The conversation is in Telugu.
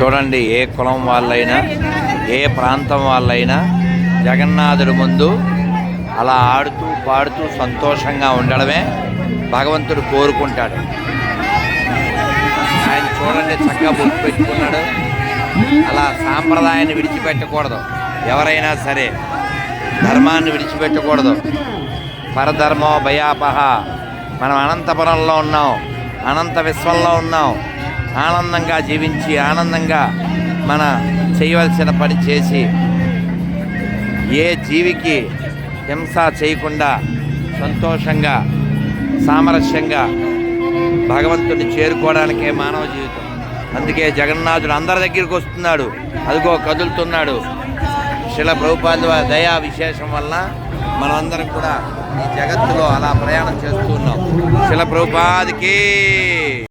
చూడండి ఏ కులం వాళ్ళైనా ఏ ప్రాంతం వాళ్ళైనా జగన్నాథుడి ముందు అలా ఆడుతూ పాడుతూ సంతోషంగా ఉండడమే భగవంతుడు కోరుకుంటాడు. ఆయన చూడండి చక్కగా బొట్టు పెట్టుకున్నాడు. అలా సాంప్రదాయాన్ని విడిచిపెట్టకూడదు. ఎవరైనా సరే ధర్మాన్ని విడిచిపెట్టకూడదు. పరధర్మో భయాపహ. మనం అనంతపురంలో ఉన్నాం అనంత విశ్వంలో ఉన్నాం. ఆనందంగా జీవించి ఆనందంగా మన చేయవలసిన పని చేసి ఏ జీవికి హింస చేయకుండా సంతోషంగా సామరస్యంగా భగవంతుని చేరుకోవడానికే మానవ జీవితం. అందుకే జగన్నాథుడు అందరి దగ్గరికి వస్తున్నాడు అదిగో కదులుతున్నాడు. శిల ప్రభుపాద దయా విశేషం వల్ల మనమందరం కూడా ఈ జగత్తులో అలా ప్రయాణం చేస్తూ ఉన్నాం. శిల ప్రభుపాదికి